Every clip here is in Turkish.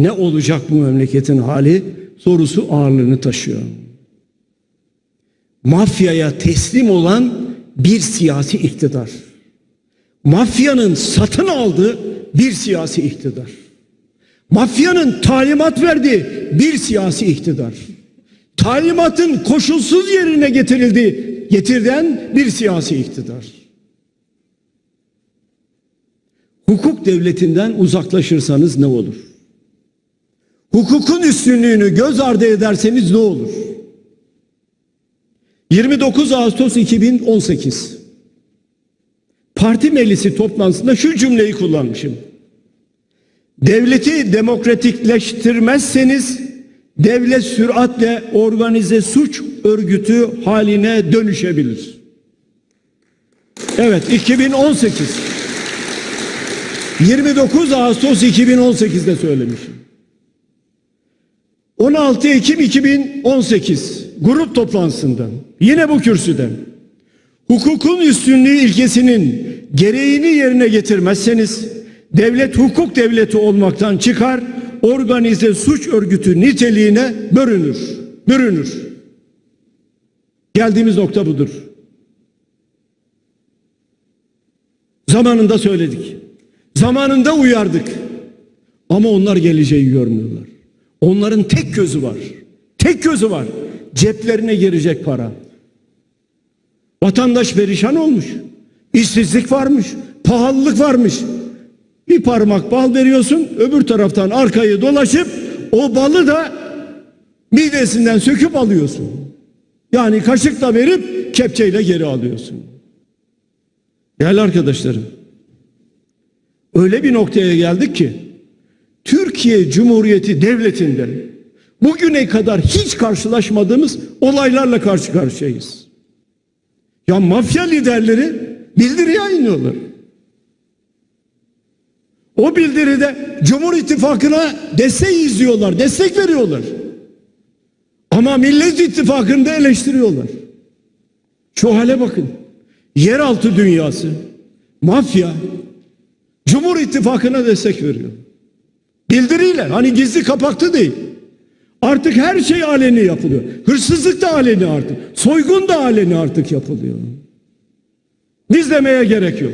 Ne olacak bu memleketin hali sorusu ağırlığını taşıyor. Mafyaya teslim olan bir siyasi iktidar. Mafyanın satın aldığı bir siyasi iktidar. Mafyanın talimat verdiği bir siyasi iktidar. Talimatın koşulsuz yerine getirildiği, getirden bir siyasi iktidar. Hukuk devletinden uzaklaşırsanız ne olur? Hukukun üstünlüğünü göz ardı ederseniz ne olur? 29 Ağustos 2018 Parti meclisi toplantısında şu cümleyi kullanmışım. Devleti demokratikleştirmezseniz devlet süratle organize suç örgütü haline dönüşebilir. Evet 2018 29 Ağustos 2018'de söylemişim. 16 Ekim 2018 grup toplantısında yine bu kürsüden hukukun üstünlüğü ilkesinin gereğini yerine getirmezseniz devlet hukuk devleti olmaktan çıkar organize suç örgütü niteliğine bürünür. Bürünür. Geldiğimiz nokta budur. Zamanında söyledik. Zamanında uyardık. Ama onlar geleceği görmüyorlar. Onların tek gözü var. Tek gözü var. Ceplerine girecek para. Vatandaş perişan olmuş. İşsizlik varmış. Pahalılık varmış. Bir parmak bal veriyorsun. Öbür taraftan arkayı dolaşıp o balı da midesinden söküp alıyorsun. Yani kaşıkla verip kepçeyle geri alıyorsun. Değerli arkadaşlarım. Öyle bir noktaya geldik ki Türkiye Cumhuriyeti Devleti'nde bugüne kadar hiç karşılaşmadığımız olaylarla karşı karşıyayız. Ya mafya liderleri bildiri yayınlıyorlar. O bildiride Cumhur İttifakı'na destek izliyorlar, destek veriyorlar. Ama Millet İttifakı'nı da eleştiriyorlar. Şu hale bakın. Yeraltı dünyası, mafya, Cumhur İttifakı'na destek veriyor. Bildiriyle hani gizli kapaklı değil. Artık her şey aleni yapılıyor. Hırsızlık da aleni artık. Soygun da aleni artık yapılıyor. Biz demeye gerek yok.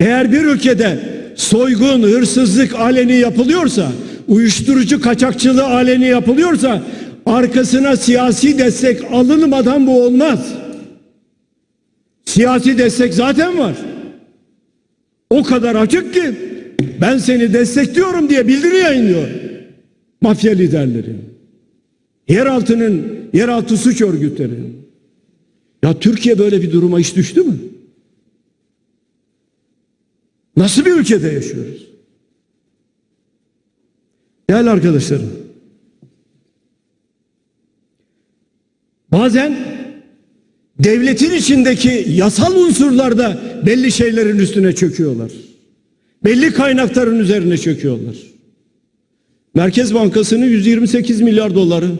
Eğer bir ülkede soygun, hırsızlık aleni yapılıyorsa, uyuşturucu kaçakçılığı aleni yapılıyorsa arkasına siyasi destek alınmadan bu olmaz. Siyasi destek zaten var. O kadar açık ki ben seni destekliyorum diye bildiri yayınlıyor mafya liderleri. Yeraltının, yeraltı suç örgütleri. Ya Türkiye böyle bir duruma hiç düştü mü? Nasıl bir ülkede yaşıyoruz? Değerli arkadaşlarım. Bazen devletin içindeki yasal unsurlarda belli şeylerin üstüne çöküyorlar. Belli kaynakların üzerine çöküyorlar. Merkez Bankası'nın 128 milyar doları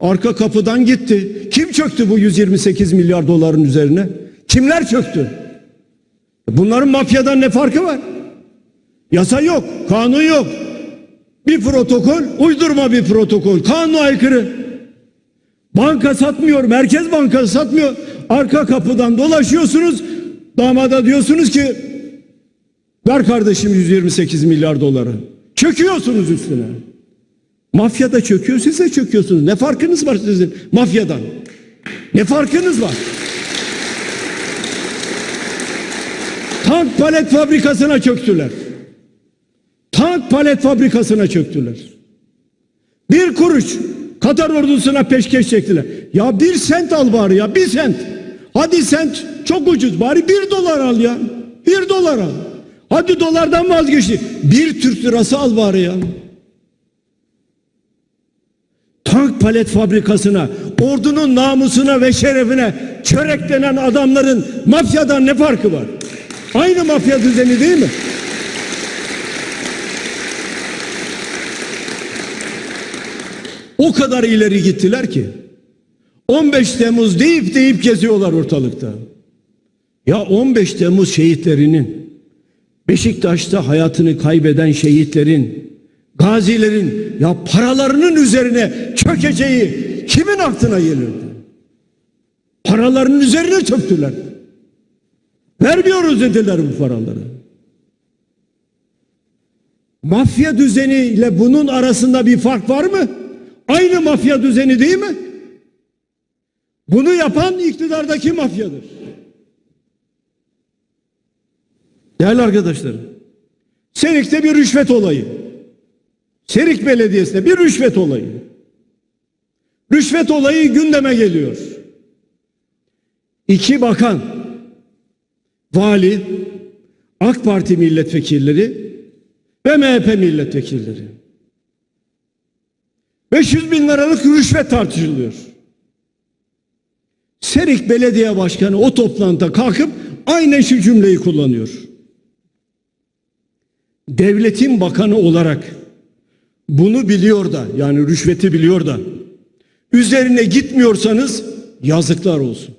arka kapıdan gitti. Kim çöktü bu 128 milyar doların üzerine? Kimler çöktü? Bunların mafyadan ne farkı var? Yasa yok, kanun yok. Bir protokol, uydurma bir protokol, kanuna aykırı. Banka satmıyor, Merkez Bankası satmıyor. Arka kapıdan dolaşıyorsunuz. Damada diyorsunuz ki ver kardeşim 128 milyar doları. Çöküyorsunuz üstüne. Mafya da çöküyor, siz de çöküyorsunuz. Ne farkınız var sizin mafyadan? Ne farkınız var? Tank palet fabrikasına çöktüler. Tank palet fabrikasına çöktüler. Bir kuruş Katar ordusuna peşkeş çektiler. Ya bir sent al bari ya bir sent. Hadi sent çok ucuz bari bir dolar al ya. Bir dolar al. Hadi dolardan vazgeçti. Bir Türk lirası al bari ya. Tank palet fabrikasına, ordunun namusuna ve şerefine çöreklenen adamların mafyadan ne farkı var? Aynı mafya düzeni değil mi? O kadar ileri gittiler ki 15 Temmuz deyip deyip geziyorlar ortalıkta. Ya 15 Temmuz şehitlerinin Beşiktaş'ta hayatını kaybeden şehitlerin, gazilerin ya paralarının üzerine çökeceği kimin aklına gelirdi? Paralarının üzerine çöktüler. Vermiyoruz dediler bu paraları. Mafya düzeni ile bunun arasında bir fark var mı? Aynı mafya düzeni değil mi? Bunu yapan iktidardaki mafyadır. Değerli arkadaşlarım, Serik'te bir rüşvet olayı. Serik Belediyesi'nde bir rüşvet olayı. Rüşvet olayı gündeme geliyor. İki bakan, vali, AK Parti milletvekilleri ve MHP milletvekilleri. 500 bin liralık rüşvet tartışılıyor. Serik Belediye Başkanı o toplantıda kalkıp aynen şu cümleyi kullanıyor. Devletin bakanı olarak bunu biliyor da yani rüşveti biliyor da üzerine gitmiyorsanız yazıklar olsun.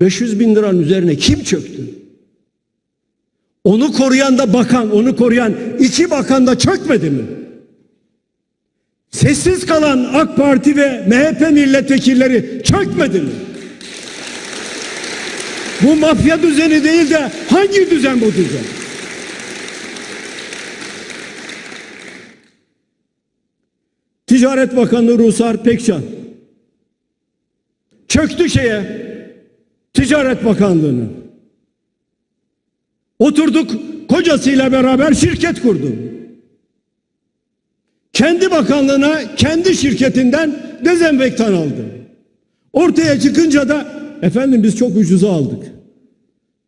500 bin liranın üzerine kim çöktü? Onu koruyan da bakan, onu koruyan iki bakan da çökmedi mi? Sessiz kalan AK Parti ve MHP milletvekilleri çökmedi mi? Bu mafya düzeni değil de hangi düzen bu düzen? Ticaret Bakanı Rusar Pekcan çöktü şeye Ticaret Bakanlığı'nı. Oturduk kocasıyla beraber şirket kurdu. Kendi bakanlığına kendi şirketinden dezenfektan aldı. Ortaya çıkınca da efendim biz çok ucuza aldık.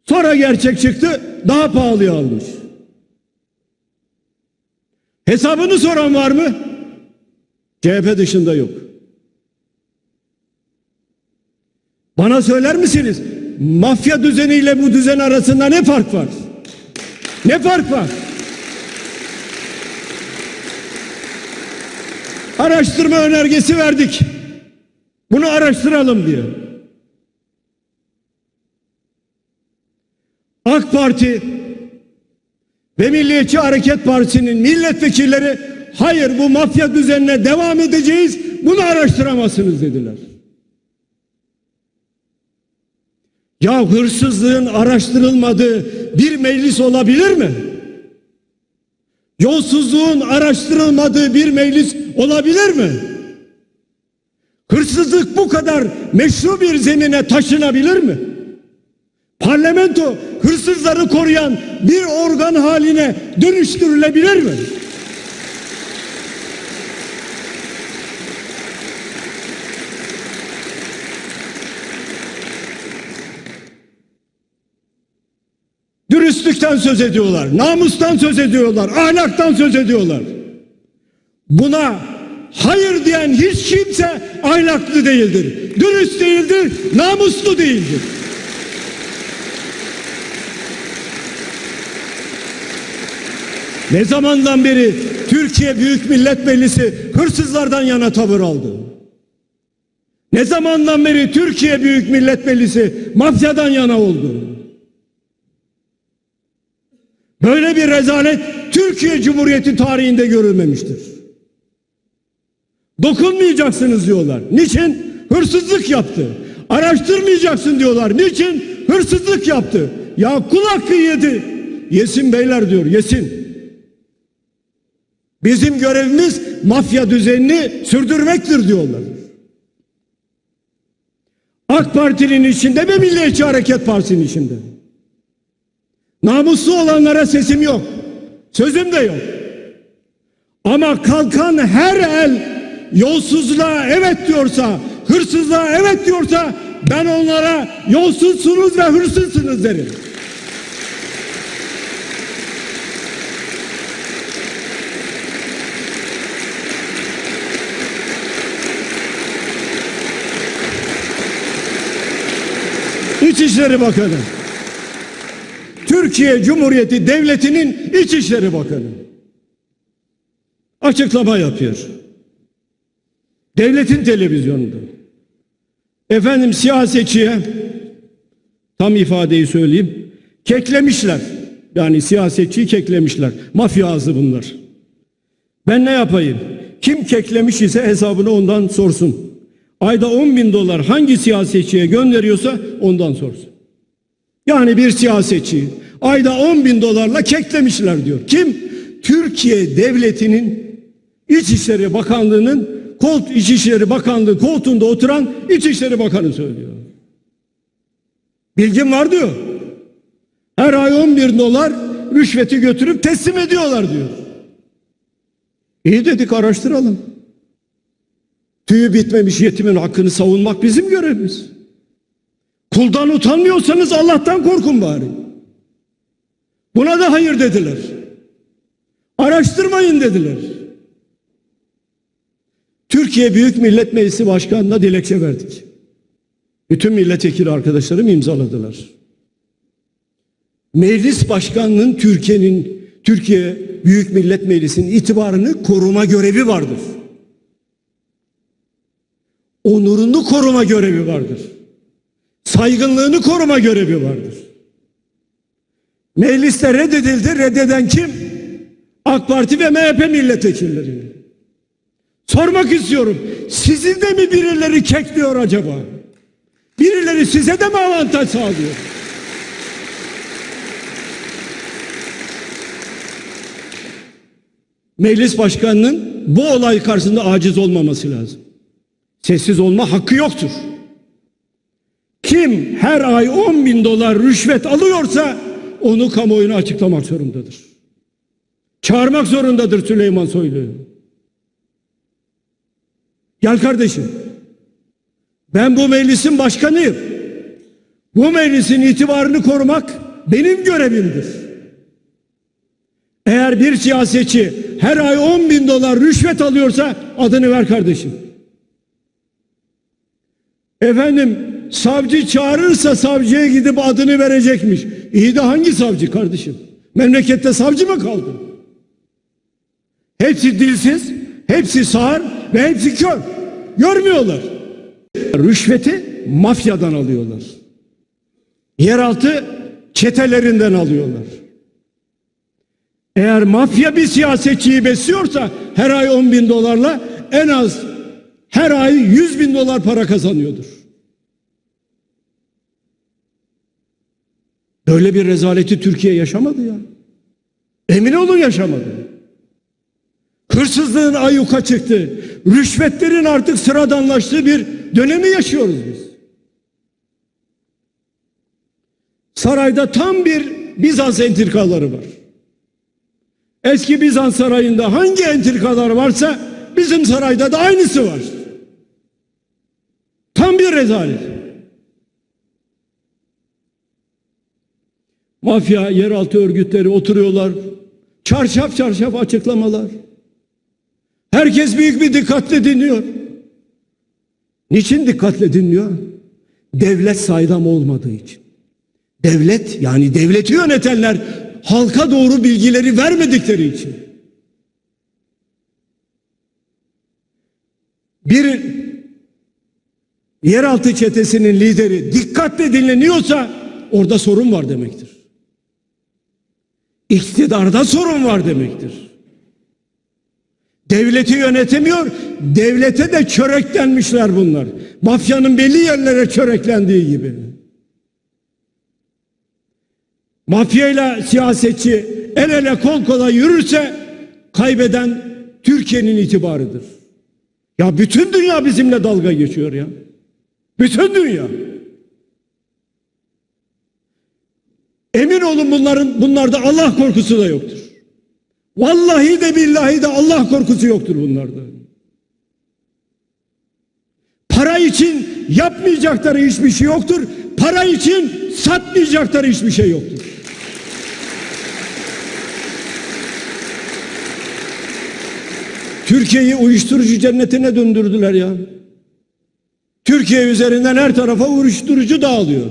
Sonra gerçek çıktı daha pahalıya almış. Hesabını soran var mı? CHP dışında yok. Bana söyler misiniz? Mafya düzeniyle bu düzen arasında ne fark var? Ne fark var? Araştırma önergesi verdik. Bunu araştıralım diye. AK Parti ve Milliyetçi Hareket Partisi'nin milletvekilleri hayır bu mafya düzenine devam edeceğiz bunu araştıramazsınız dediler. Ya hırsızlığın araştırılmadığı bir meclis olabilir mi? Yolsuzluğun araştırılmadığı bir meclis olabilir mi? Hırsızlık bu kadar meşru bir zemine taşınabilir mi? Parlamento hırsızları koruyan bir organ haline dönüştürülebilir mi? Dürüstlükten söz ediyorlar, namustan söz ediyorlar, ahlaktan söz ediyorlar. Buna hayır diyen hiç kimse ahlaklı değildir, dürüst değildir, namuslu değildir. Ne zamandan beri Türkiye Büyük Millet Meclisi hırsızlardan yana tavır aldı? Ne zamandan beri Türkiye Büyük Millet Meclisi mafyadan yana oldu? Böyle bir rezalet Türkiye Cumhuriyeti tarihinde görülmemiştir. Dokunmayacaksınız diyorlar. Niçin? Hırsızlık yaptı. Araştırmayacaksın diyorlar. Niçin? Hırsızlık yaptı. Ya kul hakkı yedi. Yesin beyler diyor, yesin. Bizim görevimiz mafya düzenini sürdürmektir diyorlar. AK Parti'nin içinde ve Milliyetçi Hareket Partisi'nin içinde. Namuslu olanlara sesim yok. Sözüm de yok. Ama kalkan her el yolsuzluğa evet diyorsa, hırsızlığa evet diyorsa ben onlara yolsuzsunuz ve hırsızsınız derim. İçişleri Bakanı. Türkiye Cumhuriyeti Devleti'nin İçişleri Bakanı. Açıklama yapıyor. Devletin televizyonunda. Efendim siyasetçiye tam ifadeyi söyleyeyim. Keklemişler. Yani siyasetçiyi keklemişler. Mafya ağzı bunlar. Ben ne yapayım? Kim keklemiş ise hesabını ondan sorsun. Ayda 10 bin dolar hangi siyasetçiye gönderiyorsa ondan sorsun. Yani bir siyasetçi ayda 10 bin dolarla keklemişler diyor. Kim? Türkiye Devleti'nin İçişleri Bakanlığı'nın Kolt İçişleri Bakanlığı koltuğunda oturan İçişleri Bakanı söylüyor. Bilgim var diyor. Her ay 11 dolar rüşveti götürüp teslim ediyorlar diyor. İyi dedik araştıralım. Tüyü bitmemiş yetimin hakkını savunmak bizim görevimiz. Kuldan utanmıyorsanız Allah'tan korkun bari. Buna da hayır dediler. Araştırmayın dediler. Türkiye Büyük Millet Meclisi Başkanı'na dilekçe verdik. Bütün milletvekili arkadaşlarım imzaladılar. Meclis Başkanı'nın Türkiye'nin Türkiye Büyük Millet Meclisi'nin itibarını koruma görevi vardır. Onurunu koruma görevi vardır. Saygınlığını koruma görevi vardır. Mecliste reddedildi. Reddeden kim? AK Parti ve MHP milletvekilleri. Sormak istiyorum. Sizi de mi birileri kekliyor acaba? Birileri size de mi avantaj sağlıyor? Meclis başkanının bu olay karşısında aciz olmaması lazım. Sessiz olma hakkı yoktur. Kim her ay 10 bin dolar rüşvet alıyorsa onu kamuoyuna açıklamak zorundadır. Çağırmak zorundadır Süleyman Soylu'yu. Gel kardeşim. Ben bu meclisin başkanıyım. Bu meclisin itibarını korumak benim görevimdir. Eğer bir siyasetçi her ay 10 bin dolar rüşvet alıyorsa adını ver kardeşim. Efendim savcı çağırırsa savcıya gidip adını verecekmiş. İyi de hangi savcı kardeşim? Memlekette savcı mı kaldı? Hepsi dilsiz, hepsi sağır ve hepsi kör. Görmüyorlar. Rüşveti mafyadan alıyorlar. Yeraltı çetelerinden alıyorlar. Eğer mafya bir siyasetçiyi besliyorsa her ay 10 bin dolarla en az her ay 100 bin dolar para kazanıyordur. Böyle bir rezaleti Türkiye yaşamadı ya. Emin olun yaşamadı. Hırsızlığın ayyuka çıktı. Rüşvetlerin artık sıradanlaştığı bir dönemi yaşıyoruz biz. Sarayda tam bir Bizans entrikaları var. Eski Bizans sarayında hangi entrikalar varsa bizim sarayda da aynısı var. Tam bir rezalet. Mafya, yeraltı örgütleri oturuyorlar. Çarşaf çarşaf açıklamalar. Herkes büyük bir dikkatle dinliyor. Niçin dikkatle dinliyor? Devlet saydam olmadığı için. Devlet yani devleti yönetenler halka doğru bilgileri vermedikleri için. Bir yeraltı çetesinin lideri dikkatle dinleniyorsa orada sorun var demektir. İktidarda sorun var demektir. Devleti yönetemiyor, devlete de çöreklenmişler bunlar. Mafyanın belli yerlere çöreklendiği gibi. Mafyayla siyasetçi el ele kol kola yürürse kaybeden Türkiye'nin itibarıdır. Ya bütün dünya bizimle dalga geçiyor ya. Bütün dünya. Emin olun bunların bunlarda Allah korkusu da yoktur. Vallahi de billahi de Allah korkusu yoktur bunlarda. Para için yapmayacakları hiçbir şey yoktur. Para için satmayacakları hiçbir şey yoktur. Türkiye'yi uyuşturucu cennetine döndürdüler ya. Türkiye üzerinden her tarafa uyuşturucu dağılıyor.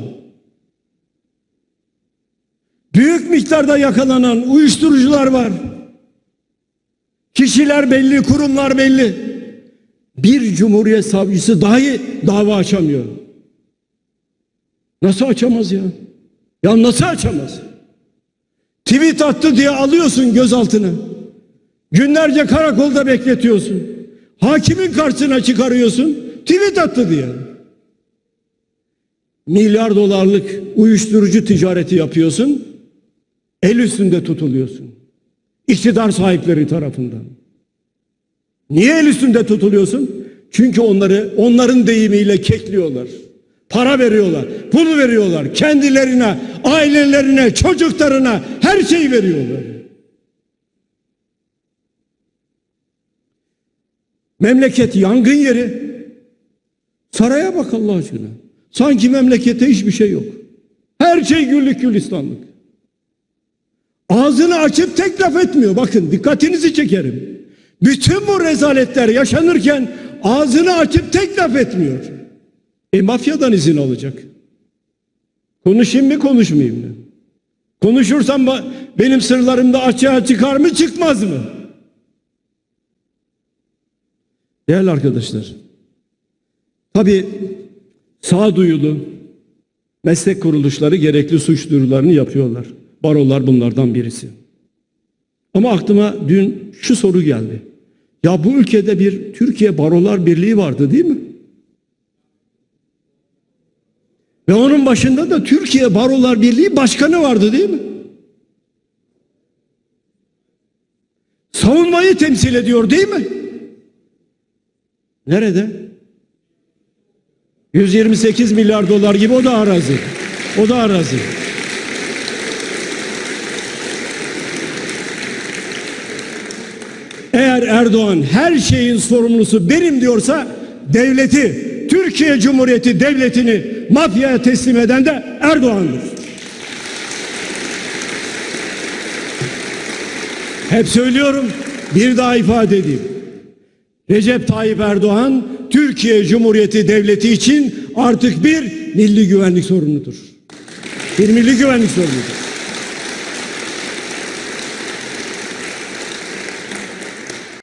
Büyük miktarda yakalanan uyuşturucular var. Kişiler belli, kurumlar belli. Bir cumhuriyet savcısı dahi dava açamıyor. Nasıl açamaz ya? Ya nasıl açamaz? Tweet attı diye alıyorsun gözaltına. Günlerce karakolda bekletiyorsun. Hakimin karşısına çıkarıyorsun. Tweet attı diye. Milyar dolarlık uyuşturucu ticareti yapıyorsun. El üstünde tutuluyorsun. İktidar sahipleri tarafından. Niye el üstünde tutuluyorsun? Çünkü onları onların deyimiyle kekliyorlar. Para veriyorlar, pul veriyorlar. Kendilerine, ailelerine, çocuklarına her şeyi veriyorlar. Memleket yangın yeri. Saraya bak Allah aşkına. Sanki memlekette hiçbir şey yok. Her şey güllük gülistanlık. Ağzını açıp tek laf etmiyor. Bakın dikkatinizi çekerim. Bütün bu rezaletler yaşanırken ağzını açıp tek laf etmiyor. E mafyadan izin alacak. Konuşayım mı konuşmayayım mı? Konuşursam benim sırlarım da açığa çıkar mı çıkmaz mı? Değerli arkadaşlar. Tabi sağduyulu meslek kuruluşları gerekli suç duyurularını yapıyorlar. Barolar bunlardan birisi. Ama aklıma dün şu soru geldi. Ya bu ülkede bir Türkiye Barolar Birliği vardı değil mi? Ve onun başında da Türkiye Barolar Birliği Başkanı vardı değil mi? Savunmayı temsil ediyor değil mi? Nerede? 128 milyar dolar gibi o da arazi. O da arazi. Eğer Erdoğan her şeyin sorumlusu benim diyorsa devleti, Türkiye Cumhuriyeti devletini mafyaya teslim eden de Erdoğan'dır. Hep söylüyorum, bir daha ifade edeyim. Recep Tayyip Erdoğan Türkiye Cumhuriyeti Devleti için artık bir milli güvenlik sorunudur. Bir milli güvenlik sorunudur.